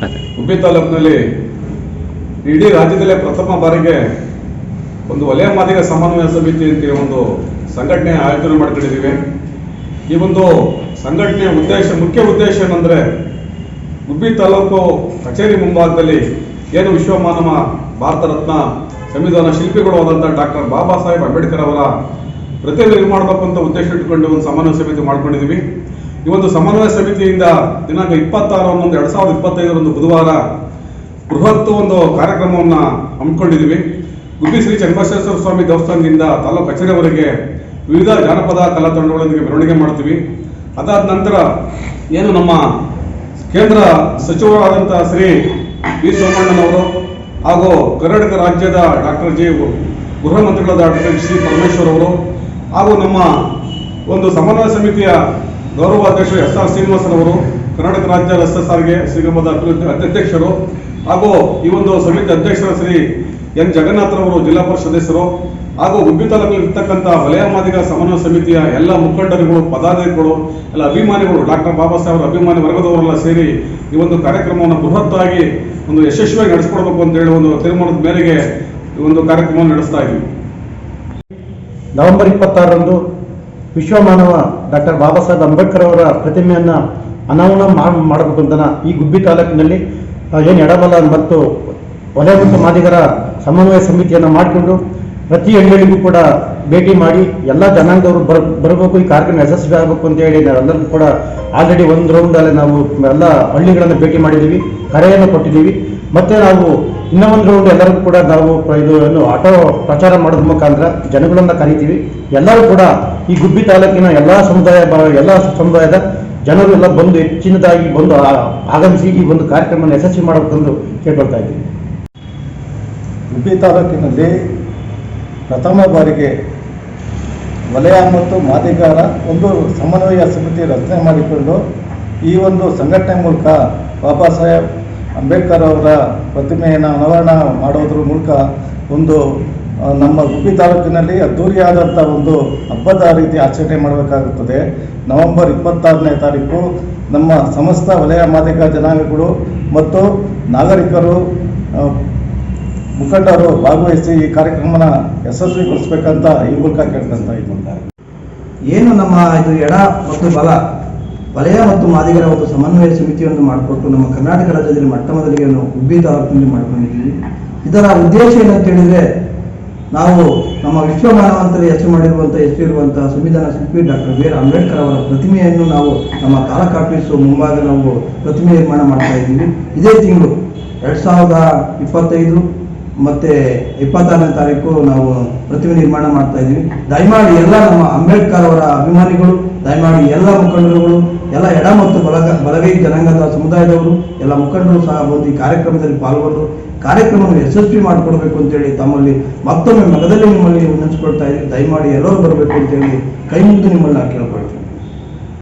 ಗುಬ್ಬಿ ತಾಲೂಕಿನಲ್ಲಿ ಇಡೀ ರಾಜ್ಯದಲ್ಲೇ ಪ್ರಥಮ ಬಾರಿಗೆ ಒಂದು ವಲಯ ಮಾದಿಗ ಸಮನ್ವಯ ಸಮಿತಿ ಅಂತ ಒಂದು ಸಂಘಟನೆ ಆಯೋಜನೆ ಮಾಡ್ಕೊಂಡಿದ್ದೀವಿ. ಈ ಒಂದು ಸಂಘಟನೆಯ ಉದ್ದೇಶ, ಮುಖ್ಯ ಉದ್ದೇಶ ಏನಂದ್ರೆ ಉಬ್ಬಿ ತಾಲೂಕು ಕಚೇರಿ ಮುಂಭಾಗದಲ್ಲಿ ಏನು ವಿಶ್ವಮಾನವ ಭಾರತ ರತ್ನ ಸಂವಿಧಾನ ಶಿಲ್ಪಿಗಳು ಆದಂಥ ಡಾಕ್ಟರ್ ಬಾಬಾ ಸಾಹೇಬ್ ಅಂಬೇಡ್ಕರ್ ಅವರ ಪ್ರತಿಮೆ ಮಾಡಬೇಕಂತ ಉದ್ದೇಶ ಇಟ್ಕೊಂಡು ಒಂದು ಸಮನ್ವಯ ಸಮಿತಿ ಮಾಡ್ಕೊಂಡಿದ್ದೀವಿ. ಒಂದು ಸಮನ್ವಯ ಸಮಿತಿಯಿಂದ ದಿನಾಂಕ ಇಪ್ಪತ್ತಾರು ಹನ್ನೊಂದು ಎರಡು ಸಾವಿರದ ಇಪ್ಪತ್ತೈದರಂದು ಬುಧವಾರ ಬೃಹತ್ ಒಂದು ಕಾರ್ಯಕ್ರಮವನ್ನು ಹಮ್ಮಿಕೊಂಡಿದ್ದೀವಿ. ಗುಬ್ಬಿ ಶ್ರೀ ಚನ್ನಬಸವೇಶ್ವರ ಸ್ವಾಮಿ ದೇವಸ್ಥಾನದಿಂದ ತಾಲೂಕು ಕಚೇರಿವರೆಗೆ ವಿವಿಧ ಜಾನಪದ ಕಲಾ ತಂಡಗಳೊಂದಿಗೆ ಮೆರವಣಿಗೆ ಮಾಡ್ತೀವಿ. ಅದಾದ ನಂತರ ಏನು ನಮ್ಮ ಕೇಂದ್ರ ಸಚಿವರಾದಂಥ ಶ್ರೀ ವಿ ಸೋಮಣ್ಣನವರು ಹಾಗೂ ಕರ್ನಾಟಕ ರಾಜ್ಯದ ಡಾಕ್ಟರ್ ಜಿ ಗೃಹ ಮಂತ್ರಿಗಳಾದ ಡಾಕ್ಟರ್ ಶ್ರೀ ಪರಮೇಶ್ವರ್ ಅವರು ಹಾಗೂ ನಮ್ಮ ಒಂದು ಸಮನ್ವಯ ಸಮಿತಿಯ ಗೌರವಾಧ್ಯಕ್ಷರು ಎಸ್ ಆರ್ ಶ್ರೀನಿವಾಸರವರು ಕರ್ನಾಟಕ ರಾಜ್ಯ ರಸ್ತೆ ಸಾರಿಗೆ ನಿಗಮದ ಅಧ್ಯಕ್ಷರು ಹಾಗೂ ಈ ಒಂದು ಸಮಿತಿ ಅಧ್ಯಕ್ಷರ ಶ್ರೀ ಎನ್. ಜಗನ್ನಾಥರವರು ಜಿಲ್ಲಾ ಪರಿಷತ್ ಸದಸ್ಯರು ಹಾಗೂ ಗುಬ್ಬಿ ತಾಲೂಕಲ್ಲಿ ಇರ್ತಕ್ಕಂಥ ವಲಯ ಮಾದಿಗ ಸಮನ್ವಯ ಸಮಿತಿಯ ಎಲ್ಲ ಮುಖಂಡರುಗಳು, ಪದಾಧಿಕಾರಿಗಳು, ಎಲ್ಲ ಅಭಿಮಾನಿಗಳು, ಡಾಕ್ಟರ್ ಬಾಬಾ ಸಾಹೇಬ್ ಅಭಿಮಾನಿ ವರ್ಗದವರೆಲ್ಲ ಸೇರಿ ಈ ಒಂದು ಕಾರ್ಯಕ್ರಮವನ್ನು ಬೃಹತ್ತಾಗಿ ಒಂದು ಯಶಸ್ವಿಯಾಗಿ ನಡೆಸ್ಕೊಡ್ಬೇಕು ಅಂತ ಹೇಳಿ ಒಂದು ತೀರ್ಮಾನದ ಮೇರೆಗೆ ಈ ಒಂದು ಕಾರ್ಯಕ್ರಮವನ್ನು ನಡೆಸ್ತಾ ಇದ್ದೀವಿ. ನವೆಂಬರ್ ಇಪ್ಪತ್ತಾರರಂದು ವಿಶ್ವಮಾನವ ಡಾಕ್ಟರ್ ಬಾಬಾ ಸಾಹೇಬ್ ಅಂಬೇಡ್ಕರ್ ಅವರ ಪ್ರತಿಮೆಯನ್ನು ಅನಾವರಣ ಮಾಡ್- ಮಾಡಬೇಕು ಅಂತ ಈ ಗುಬ್ಬಿ ತಾಲೂಕಿನಲ್ಲಿ ಏನು ಎಡಬಲ ಮತ್ತು ವಲಯ ಮತ್ತು ಮಾದಿಗರ ಸಮನ್ವಯ ಸಮಿತಿಯನ್ನು ಮಾಡಿಕೊಂಡು ಪ್ರತಿ ಹಳ್ಳಿಗಳಿಗೂ ಕೂಡ ಭೇಟಿ ಮಾಡಿ ಎಲ್ಲ ಜನಾಂಗದವರು ಬರ್, ಬರಬೇಕು, ಈ ಕಾರ್ಯಕ್ರಮ ಯಶಸ್ವಿ ಆಗಬೇಕು ಅಂತ ಹೇಳಿ ನಾವೆಲ್ಲರೂ ಕೂಡ ಆಲ್ರೆಡಿ ಒಂದು ರೌಂಡಲ್ಲಿ ನಾವು ಎಲ್ಲ ಹಳ್ಳಿಗಳನ್ನು ಭೇಟಿ ಮಾಡಿದ್ದೀವಿ, ಕರೆಯನ್ನು ಕೊಟ್ಟಿದ್ದೀವಿ. ಮತ್ತೆ ನಾವು ಇನ್ನೂ ಒಂದು ರೌಂಡ್ ಎಲ್ಲರಿಗೂ ಕೂಡ ನಾವು ಇದು ಆಟೋ ಪ್ರಚಾರ ಮಾಡೋದ್ರ ಮುಖಾಂತರ ಜನಗಳನ್ನ ಕರಿತೀವಿ. ಎಲ್ಲರೂ ಕೂಡ ಈ ಗುಬ್ಬಿ ತಾಲೂಕಿನ ಎಲ್ಲ ಸಮುದಾಯ ಎಲ್ಲ ಸಮುದಾಯದ ಜನರು ಎಲ್ಲ ಬಂದು ಹೆಚ್ಚಿನದಾಗಿ ಬಂದು ಆಗಮಿಸಿ ಈ ಒಂದು ಕಾರ್ಯಕ್ರಮ ಯಶಸ್ವಿ ಮಾಡಬೇಕೆಂದು ಕೇಳ್ಕೊಳ್ತಾ ಇದ್ದೀವಿ ಗುಬ್ಬಿ ತಾಲೂಕಿನಲ್ಲಿ ಪ್ರಥಮ ಬಾರಿಗೆ ವಲಯ ಮತ್ತು ಮಾದಿಗಾರ ಒಂದು ಸಮನ್ವಯ ಸಮಿತಿ ರಚನೆ ಮಾಡಿಕೊಂಡು ಈ ಒಂದು ಸಂಘಟನೆ ಮೂಲಕ ಬಾಬಾ ಸಾಹೇಬ್ ಅಂಬೇಡ್ಕರ್ ಅವರ ಪ್ರತಿಮೆಯನ್ನು ಅನಾವರಣ ಮಾಡೋದ್ರ ಮೂಲಕ ಒಂದು ನಮ್ಮ ಗುಬ್ಬಿ ತಾಲೂಕಿನಲ್ಲಿ ಅದ್ದೂರಿಯಾದಂಥ ಒಂದು ಹಬ್ಬದ ರೀತಿ ಆಚರಣೆ ಮಾಡಬೇಕಾಗುತ್ತದೆ. ನವೆಂಬರ್ ಇಪ್ಪತ್ತಾರನೇ ತಾರೀಕು ನಮ್ಮ ಸಮಸ್ತ ವಲಯ ಮಾದಿಗ ಜನಾಂಗಗಳು ಮತ್ತು ನಾಗರಿಕರು ಮುಖಂಡರು ಭಾಗವಹಿಸಿ ಈ ಕಾರ್ಯಕ್ರಮನ ಯಶಸ್ವಿಗೊಳಿಸ್ಬೇಕಂತ ಈ ಮೂಲಕ ಕೇಳ್ಕೊಂತ ಇದ್ದಾರೆ ಏನು ನಮ್ಮ ಇದು ಎಡ ಮತ್ತು ಬಲ? ವಲಯ ಮತ್ತು ಮಾದಿಗರ ಒಂದು ಸಮನ್ವಯ ಸಮಿತಿಯನ್ನು ಮಾಡಿಕೊಟ್ಟು ನಮ್ಮ ಕರ್ನಾಟಕ ರಾಜ್ಯದಲ್ಲಿ ಮೊಟ್ಟ ಮೊದಲಿಗೆ ನಾವು ಗುಬ್ಬಿ ತಾಲೂಕಿನಲ್ಲಿ ಮಾಡ್ಕೊಂಡಿದ್ದೀವಿ. ಇದರ ಉದ್ದೇಶ ಏನಂತ ಹೇಳಿದ್ರೆ, ನಾವು ನಮ್ಮ ವಿಶ್ವ ಅಂತಲೇ ಹೆಸರು ಮಾಡಿರುವಂಥ ಹೆಸರಿರುವಂತಹ ಸಂವಿಧಾನ ಶಿಲ್ಪಿ ಡಾಕ್ಟರ್ ಬಿ. ಆರ್. ಅಂಬೇಡ್ಕರ್ ಅವರ ಪ್ರತಿಮೆಯನ್ನು ನಾವು ನಮ್ಮ ತಾಲೂಕು ಆಫೀಸು ಮುಂಭಾಗ ನಾವು ಪ್ರತಿಮೆ ನಿರ್ಮಾಣ ಮಾಡ್ತಾ ಇದ್ದೀವಿ. ಇದೇ ತಿಂಗಳು ಎರಡು ಸಾವಿರದ ಇಪ್ಪತ್ತೈದು ಮತ್ತೆ ಇಪ್ಪತ್ತಾರನೇ ತಾರೀಕು ನಾವು ಪ್ರತಿಮೆ ನಿರ್ಮಾಣ ಮಾಡ್ತಾ ಇದ್ದೀವಿ. ದಯಮಾಡಿ ಎಲ್ಲ ನಮ್ಮ ಅಂಬೇಡ್ಕರ್ ಅವರ ಅಭಿಮಾನಿಗಳು, ದಯಮಾಡಿ ಎಲ್ಲ ಮುಖಂಡರುಗಳು, ಎಲ್ಲ ಎಡ ಮತ್ತು ಬಲಗ ಬಲಗೈ ಜನಾಂಗದ ಸಮುದಾಯದವರು, ಎಲ್ಲ ಮುಖಂಡರು ಸಹ ಬಂದು ಈ ಕಾರ್ಯಕ್ರಮದಲ್ಲಿ ಪಾಲ್ಗೊಂಡು ಕಾರ್ಯಕ್ರಮವನ್ನು ಯಶಸ್ವಿ ಮಾಡಿಕೊಡ್ಬೇಕು ಅಂತೇಳಿ ತಮ್ಮಲ್ಲಿ ಮತ್ತೊಮ್ಮೆ ಮಗದಲ್ಲಿ ನಿಮ್ಮಲ್ಲಿ ವಿನಂತಿಸ್ಕೊಳ್ತಾ ಇದ್ದೀವಿ ದಯಮಾಡಿ ಎಲ್ಲರೂ ಬರಬೇಕು ಅಂತೇಳಿ ಕೈ ಮುಗಿದು ನಿಮ್ಮಲ್ಲಿ ನಾನು ಕೇಳ್ಕೊಳ್ತೀನಿ.